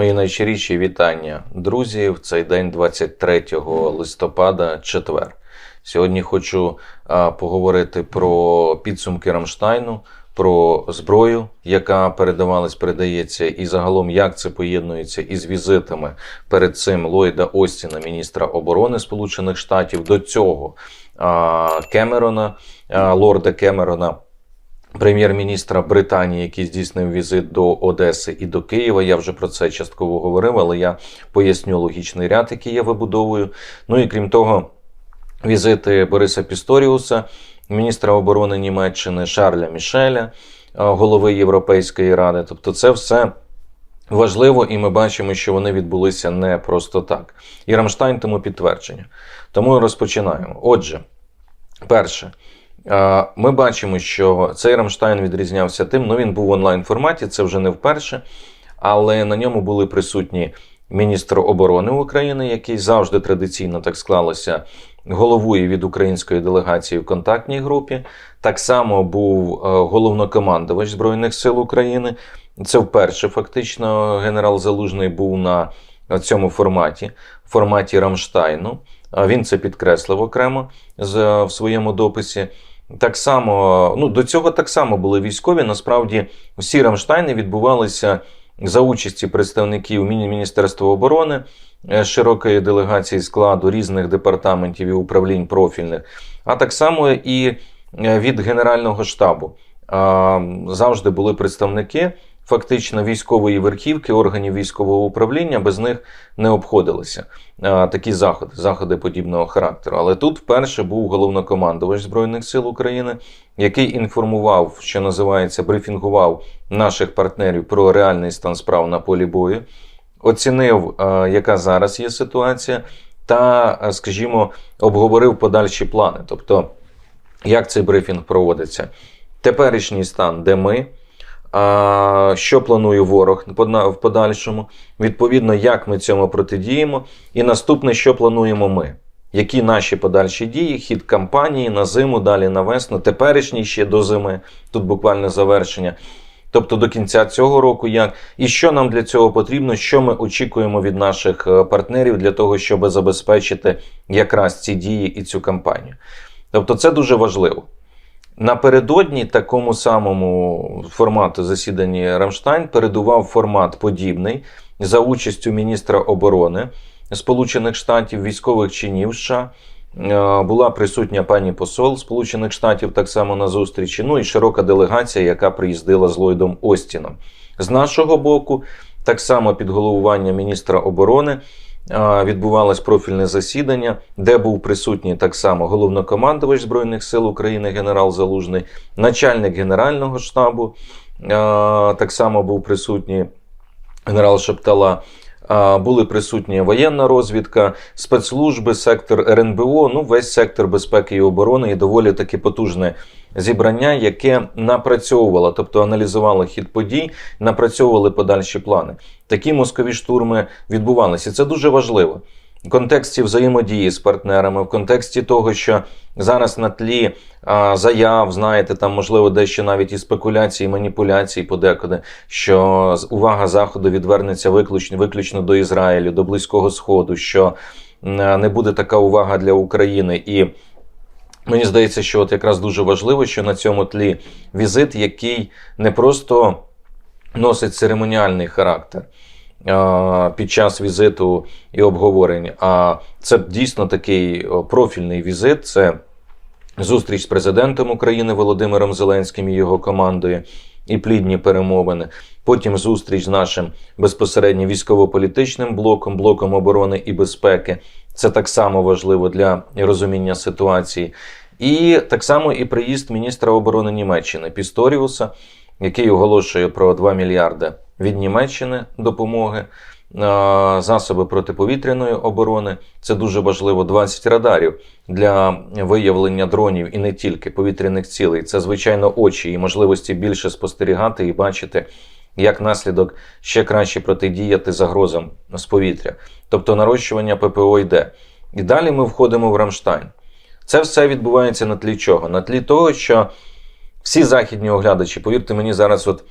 Мої найщиріші вітання, друзі, в цей день, 23 листопада, четвер. Сьогодні хочу а, поговорити про підсумки Рамштайну, про зброю, яка передавалась, передається, і загалом як це поєднується із візитами перед цим Ллойда Остіна, міністра оборони Сполучених Штатів, до цього а, Кемерона, а, лорда Кемерона прем'єр-міністра Британії, який здійснив візит до Одеси і до Києва. Я вже про це частково говорив, але я поясню логічний ряд, який я вибудовую. Ну і крім того, візити Бориса Пісторіуса, міністра оборони Німеччини Шарля Мішеля, голови Європейської ради. Тобто, це все. Важливо, і ми бачимо, що вони відбулися не просто так. І Рамштайн тому підтвердження. Тому розпочинаємо. Отже, перше, Ми бачимо, що цей Рамштайн відрізнявся тим, ну він був в онлайн форматі, це вже не вперше, але на ньому були присутні міністр оборони України, який завжди традиційно так склалося, головує від української делегації в контактній групі. Так само був е, головнокомандувач Збройних сил України. Це вперше фактично генерал Залужний був на цьому форматі, форматі Рамштайну. Він це підкреслив окремо з- в своєму дописі. Так само, ну до цього так само були військові. Насправді, всі Рамштайни відбувалися за участі представників Міністерства оборони, е, широкої делегації складу різних департаментів і управлінь профільних, а так само і е, від Генерального штабу. Завжди були представники фактично військової верхівки, органів військового управління, без них не обходилися такі заходи, заходи подібного характеру. Але тут вперше був головнокомандувач Збройних сил України, який інформував, що називається, брифінгував наших партнерів про реальний стан справ на полі бою, оцінив, яка зараз є ситуація, та, скажімо, обговорив подальші плани. Тобто, як цей брифінг проводиться? Теперішній стан, де ми. А, що планує ворог в подальшому, відповідно, як ми цьому протидіємо, і наступне, що плануємо ми. Які наші подальші дії, хід кампанії на зиму, далі на весну, теперішній ще до зими, тут буквально завершення. Тобто до кінця цього року, як і що нам для цього потрібно, що ми очікуємо від наших е, партнерів для того, щоб забезпечити якраз ці дії і цю кампанію. Тобто, це дуже важливо. Напередодні такому самому формату засідання Рамштайн передував формат подібний за участю міністра оборони Сполучених Штатів, військових чинів США. Е, Була присутня пані посол Сполучених Штатів так само на зустрічі. Ну і широка делегація, яка приїздила з Ллойдом Остіном. З нашого боку, так само під головування міністра оборони відбувалось профільне засідання, де був присутній так само головнокомандувач Збройних сил України генерал Залужний, начальник Генерального штабу, так само був присутній генерал Шептала. Були присутні воєнна розвідка, спецслужби, сектор РНБО, ну весь сектор безпеки і оборони і доволі таки потужне зібрання, яке напрацьовувало, тобто аналізувало хід подій, напрацьовували подальші плани. Такі мозкові штурми відбувалися. Це дуже важливо. В контексті взаємодії з партнерами, в контексті того, що зараз на тлі а, заяв, знаєте, там можливо дещо навіть і спекуляцій, і маніпуляцій подекуди, що увага заходу відвернеться виключно, виключно до Ізраїлю, до Близького Сходу, що не буде така увага для України і. Мені здається, що от якраз дуже важливо, що на цьому тлі візит, який не просто носить церемоніальний характер під час візиту і обговорень, а це дійсно такий профільний візит. Це зустріч з президентом України Володимиром Зеленським і його командою. І плідні перемовини. Потім зустріч з нашим безпосередньо військово-політичним блоком, блоком оборони і безпеки. Це так само важливо для розуміння ситуації. І так само і приїзд міністра оборони Німеччини Пісторіуса, який оголошує про 2 мільярди від Німеччини допомоги, е, засоби протиповітряної оборони. Це дуже важливо. 20 радарів для виявлення дронів і не тільки повітряних цілей. Це звичайно очі і можливості більше спостерігати і бачити. Як наслідок ще краще протидіяти загрозам з повітря, тобто нарощування ППО йде. І далі ми входимо в Рамштайн. Це все відбувається на тлі чого? На тлі того, що всі західні оглядачі, повірте мені, зараз, от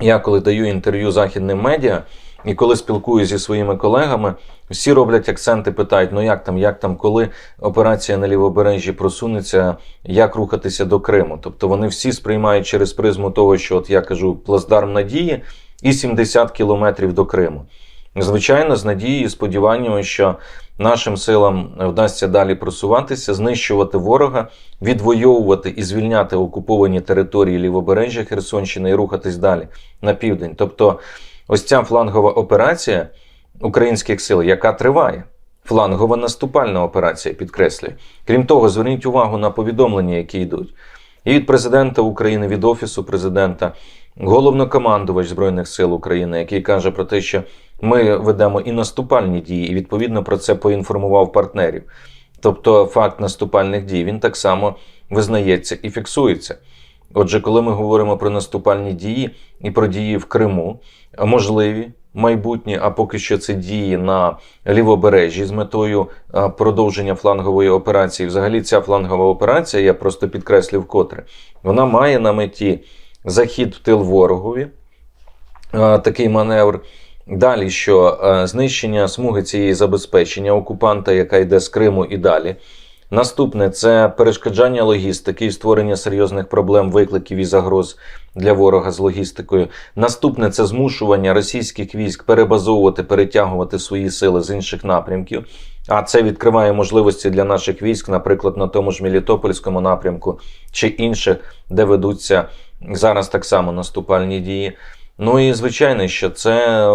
я коли даю інтерв'ю західним медіа, І коли спілкуюся зі своїми колегами, всі роблять акценти, питають: ну як там, як там, коли операція на лівобережжі просунеться, як рухатися до Криму. Тобто вони всі сприймають через призму того, що от я кажу, плацдарм надії і 70 кілометрів до Криму. Звичайно, з надією і сподіванням, що нашим силам вдасться далі просуватися, знищувати ворога, відвоювати і звільняти окуповані території лівобережжя Херсонщини і рухатись далі на південь. Тобто, ось ця флангова операція українських сил, яка триває. Флангова наступальна операція, підкреслюю. Крім того, зверніть увагу на повідомлення, які йдуть. І від президента України, від Офісу президента, головнокомандувач Збройних сил України, який каже про те, що ми ведемо і наступальні дії, і відповідно про це поінформував партнерів. Тобто, факт наступальних дій він так само визнається і фіксується. Отже, коли ми говоримо про наступальні дії і про дії в Криму, можливі майбутні, а поки що це дії на лівобережжі з метою продовження флангової операції. Взагалі, ця флангова операція, я просто підкреслю вкотре, вона має на меті захід в тил ворогові, такий маневр. Далі, що е, знищення смуги цієї забезпечення окупанта, яка йде з Криму і далі. Наступне це перешкоджання логістики і створення серйозних проблем, викликів і загроз для ворога з логістикою. Наступне це змушування російських військ перебазовувати, перетягувати свої сили з інших напрямків. А це відкриває можливості для наших військ, наприклад, на тому ж Мелітопольському напрямку чи інших, де ведуться зараз так само наступальні дії. Ну і звичайно, що це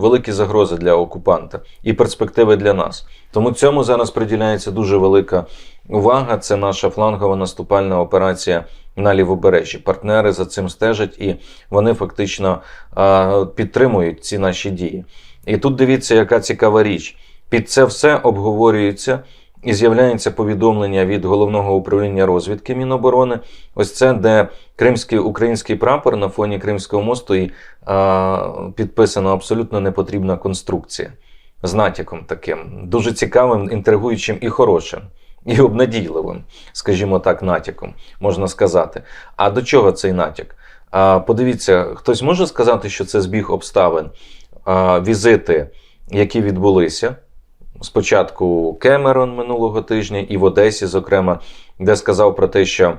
великі загрози для окупанта і перспективи для нас. Тому цьому зараз приділяється дуже велика увага. Це наша флангова наступальна операція на лівобережжі. Партнери за цим стежать і вони фактично підтримують ці наші дії. І тут дивіться, яка цікава річ. Під це все обговорюється. І з'являється повідомлення від головного управління розвідки Міноборони. Ось це, де кримський український прапор на фоні Кримського мосту і а, підписана абсолютно непотрібна конструкція з натяком таким, дуже цікавим, інтригуючим і хорошим, і обнадійливим, скажімо так, натяком, можна сказати. А до чого цей натяк? А, Подивіться, хтось може сказати, що це збіг обставин, а, візити, які відбулися. Спочатку Кемерон минулого тижня і в Одесі, зокрема, де сказав про те, що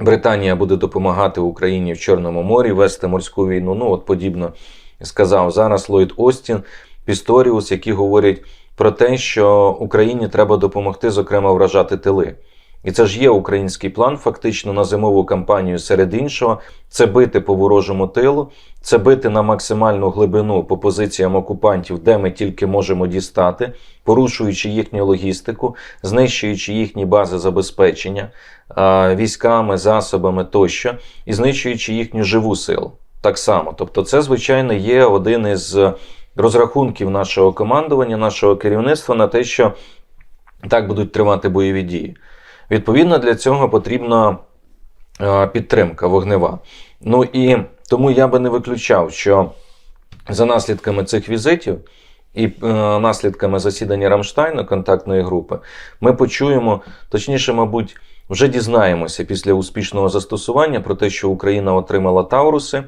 Британія буде допомагати Україні в Чорному морі вести морську війну. Ну, от подібно сказав зараз Ллойд Остін, Пісторіус, які говорять про те, що Україні треба допомогти, зокрема, вражати тили. І це ж є український план, фактично на зимову кампанію серед іншого. Це бити по ворожому тилу, це бити на максимальну глибину по позиціям окупантів, де ми тільки можемо дістати, порушуючи їхню логістику, знищуючи їхні бази забезпечення військами, засобами тощо, і знищуючи їхню живу силу. Так само. Тобто, це, звичайно, є один із розрахунків нашого командування, нашого керівництва на те, що так будуть тривати бойові дії. Відповідно, для цього потрібна підтримка вогнева. Ну і тому я би не виключав, що за наслідками цих візитів і е, наслідками засідання Рамштайну контактної групи ми почуємо, точніше, мабуть, вже дізнаємося після успішного застосування про те, що Україна отримала Тауруси.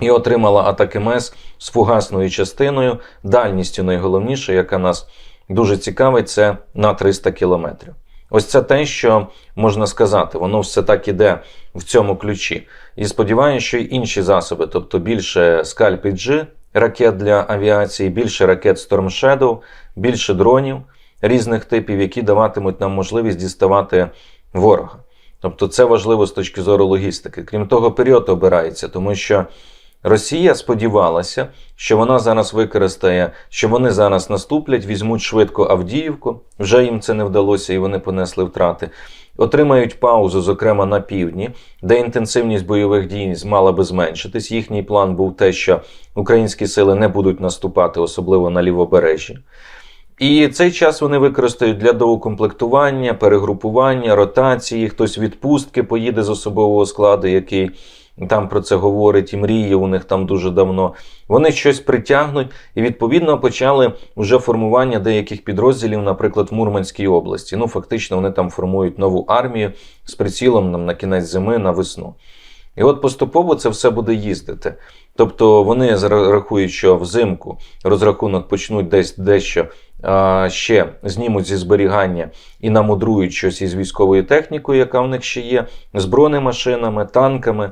І отримала атаки МЕС з фугасною частиною, дальністю найголовніше, яка нас дуже цікавить, це на 300 кілометрів. Ось це те, що можна сказати, воно все так іде в цьому ключі. І сподіваюся, що й інші засоби, тобто більше Scalp G ракет для авіації, більше ракет Storm Shadow, більше дронів різних типів, які даватимуть нам можливість діставати ворога. Тобто це важливо з точки зору логістики. Крім того, період обирається, тому що Росія сподівалася, що вона зараз використає, що вони зараз наступлять, візьмуть швидко Авдіївку. Вже їм це не вдалося і вони понесли втрати. Отримають паузу, зокрема на півдні, де інтенсивність бойових дій мала би зменшитись. Їхній план був те, що українські сили не будуть наступати, особливо на лівобережжі. І цей час вони використають для доукомплектування, перегрупування, ротації. Хтось відпустки поїде з особового складу, який там про це говорить і мріє у них там дуже давно. Вони щось притягнуть і відповідно почали вже формування деяких підрозділів, наприклад, в Мурманській області. Ну, фактично, вони там формують нову армію з прицілом нам на кінець зими на весну. І от поступово це все буде їздити. Тобто вони рахують, що взимку розрахунок почнуть десь дещо а, ще знімуть зі зберігання і намудрують щось із військовою технікою, яка в них ще є, з бронемашинами, танками,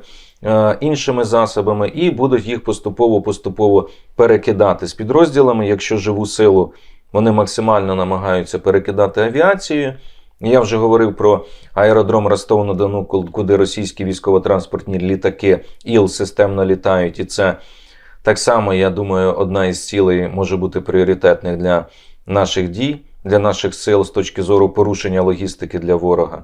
іншими засобами, і будуть їх поступово-поступово перекидати з підрозділами. Якщо живу силу вони максимально намагаються перекидати авіацію. Я вже говорив про аеродром Ростов-на-Дону, куди російські військово-транспортні літаки ІЛ системно літають, і це так само, я думаю, одна із цілей може бути пріоритетних для наших дій, для наших сил з точки зору порушення логістики для ворога.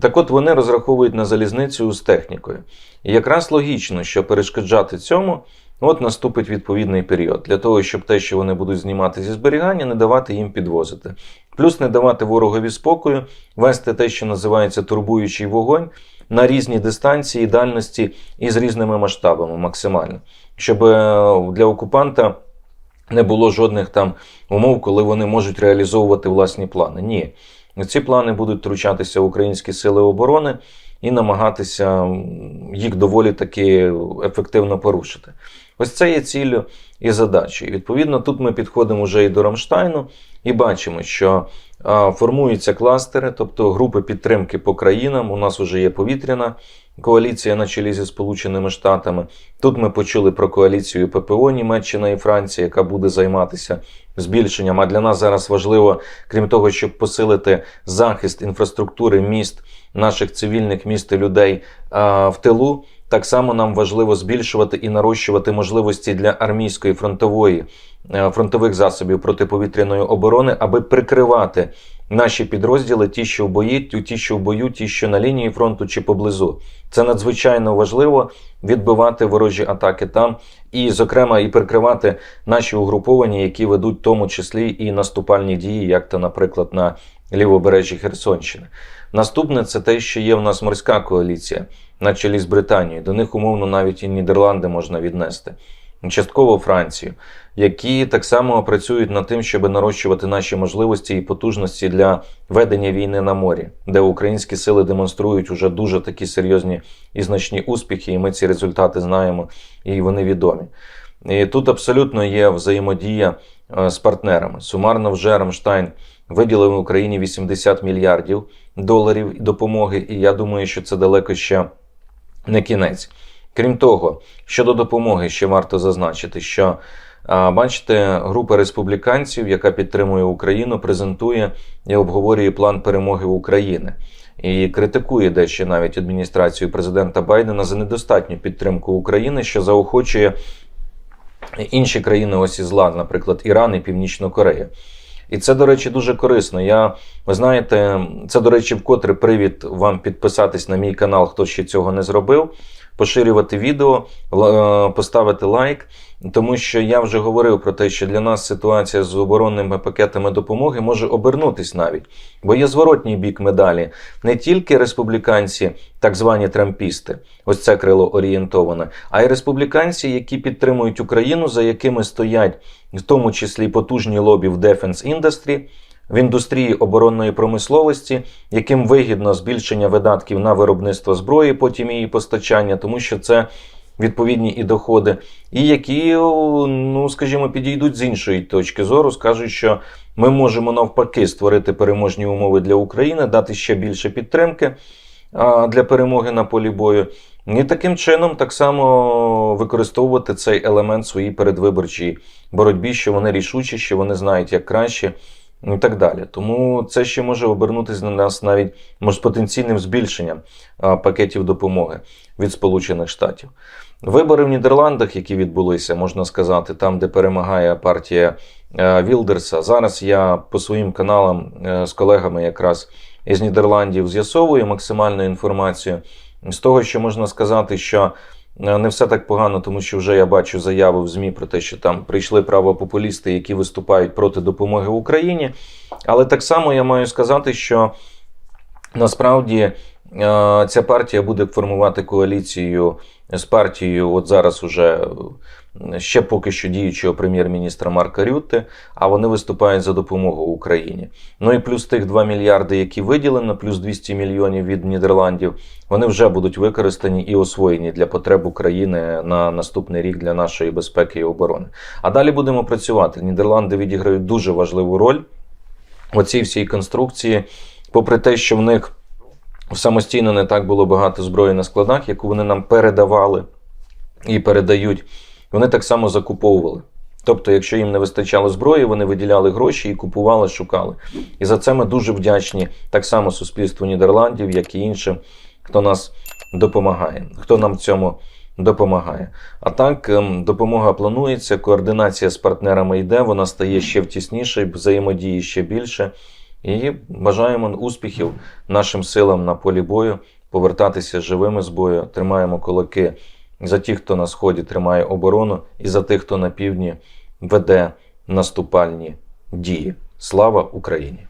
Так от вони розраховують на залізницю з технікою. І якраз логічно, що перешкоджати цьому, от наступить відповідний період для того, щоб те, що вони будуть знімати зі зберігання, не давати їм підвозити. Плюс не давати ворогові спокою, вести те, що називається турбуючий вогонь на різні дистанції, дальності і з різними масштабами максимально, щоб е, для окупанта не було жодних там умов, коли вони можуть реалізовувати власні плани. Ні, ці плани будуть втручатися українські сили оборони і намагатися їх доволі таки ефективно порушити. Ось це є ціллю і задачею. Відповідно, тут ми підходимо вже і до Рамштайну і бачимо, що формуються кластери, тобто групи підтримки по країнам. У нас вже є повітряна коаліція на чолі зі Сполученими Штатами. Тут ми почули про коаліцію ППО Німеччина і Франція, яка буде займатися збільшенням. А для нас зараз важливо, крім того, щоб посилити захист інфраструктури міст, наших цивільних міст і людей в тилу. Так само нам важливо збільшувати і нарощувати можливості для армійської фронтової е, фронтових засобів протиповітряної оборони, аби прикривати наші підрозділи, ті, що в бої, ті, що в бою, ті, що на лінії фронту чи поблизу. Це надзвичайно важливо відбивати ворожі атаки там, і, зокрема, і прикривати наші угруповання, які ведуть в тому числі і наступальні дії, як то, наприклад, на лівобережжі Херсонщини. Наступне це те, що є в нас морська коаліція на чолі з Британією. До них умовно навіть і Нідерланди можна віднести. Частково Францію, які так само працюють над тим, щоб нарощувати наші можливості і потужності для ведення війни на морі, де українські сили демонструють уже дуже такі серйозні і значні успіхи, і ми ці результати знаємо, і вони відомі. І тут абсолютно є взаємодія е, з партнерами. Сумарно вже Рамштайн виділив Україні 80 мільярдів доларів допомоги, і я думаю, що це далеко ще не кінець. Крім того, щодо допомоги, ще варто зазначити, що бачите, група республіканців, яка підтримує Україну, презентує і обговорює план перемоги України. І критикує дещо навіть адміністрацію президента Байдена за недостатню підтримку України, що заохочує інші країни ось із зла, наприклад, Іран і Північна Корея. І це, до речі, дуже корисно. Я, ви знаєте, це, до речі, вкотре привід вам підписатись на мій канал, хто ще цього не зробив, поширювати відео, е, поставити лайк, тому що я вже говорив про те, що для нас ситуація з оборонними пакетами допомоги може обернутись навіть, бо є зворотній бік медалі. Не тільки республіканці, так звані трампісти, ось це крило орієнтоване, а й республіканці, які підтримують Україну, за якими стоять в тому числі потужні лобі в Defense Industry, в індустрії оборонної промисловості, яким вигідно збільшення видатків на виробництво зброї, потім її постачання, тому що це відповідні і доходи, і які, ну скажімо, підійдуть з іншої точки зору, скажуть, що ми можемо навпаки створити переможні умови для України, дати ще більше підтримки для перемоги на полі бою. І таким чином так само використовувати цей елемент своїй передвиборчій боротьбі, що вони рішучі, що вони знають як краще, і так далі. Тому це ще може обернутися на нас навіть може, з потенційним збільшенням пакетів допомоги від Сполучених Штатів. Вибори в Нідерландах, які відбулися, можна сказати, там, де перемагає партія е, Вілдерса. Зараз я по своїм каналам е, з колегами якраз із Нідерландів з'ясовую максимальну інформацію. З того, що можна сказати, що не все так погано, тому що вже я бачу заяви в ЗМІ про те, що там прийшли правопопулісти, які виступають проти допомоги Україні. Але так само я маю сказати, що насправді е, ця партія буде формувати коаліцію з партією, от зараз уже ще поки що діючого прем'єр-міністра Марка Рютте, а вони виступають за допомогу Україні. Ну і плюс тих 2 мільярди, які виділено, плюс 200 мільйонів від Нідерландів, вони вже будуть використані і освоєні для потреб України на наступний рік для нашої безпеки і оборони. А далі будемо працювати. Нідерланди відіграють дуже важливу роль в цій всій конструкції, попри те, що в них самостійно не так було багато зброї на складах, яку вони нам передавали і передають, вони так само закуповували. Тобто, якщо їм не вистачало зброї, вони виділяли гроші і купували, шукали. І за це ми дуже вдячні так само суспільству Нідерландів, як і іншим, хто нас допомагає, хто нам в цьому допомагає. А так, ем, допомога планується, координація з партнерами йде, вона стає ще втіснішою, взаємодії ще більше. І бажаємо успіхів нашим силам на полі бою, повертатися живими з бою. Тримаємо кулаки за тих, хто на сході тримає оборону, і за тих, хто на півдні веде наступальні дії. Слава Україні!